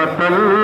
رحمة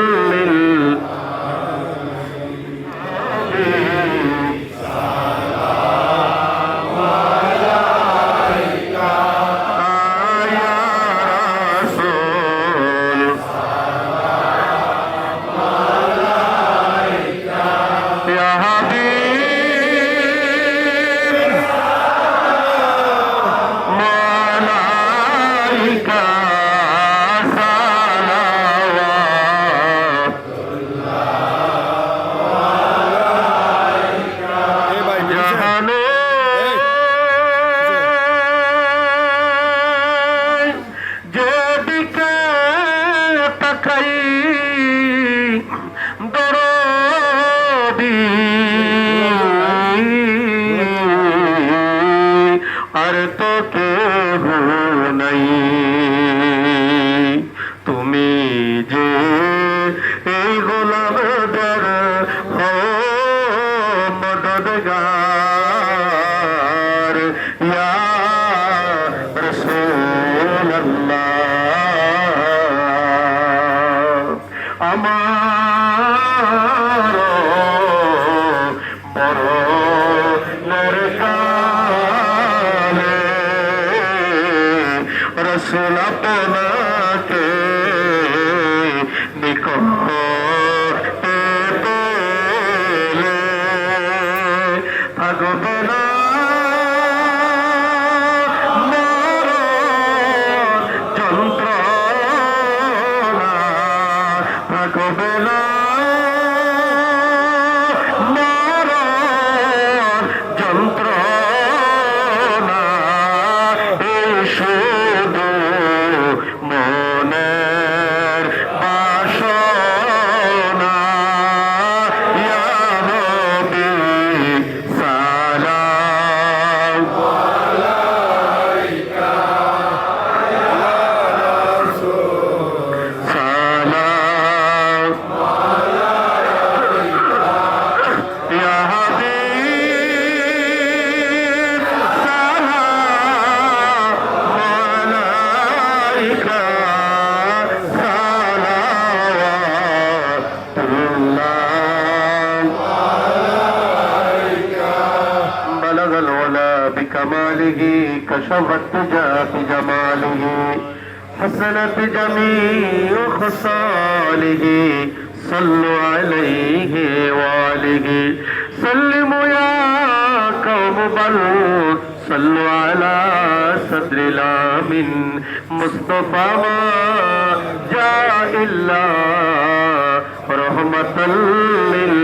মদদগার ইয়া রাসূলুল্লাহ। আমার বড় নরকালে রসুল আপনাকে নিকট থাকবে না الله بلغ العلا بكماله كشف الدجى بجماله حسنت جميع خصاله صلوا عليه وآله سلموا يا قوم بل صلوا على صدر الآمن مصطفى ما جاء الله রহমতুল্লিল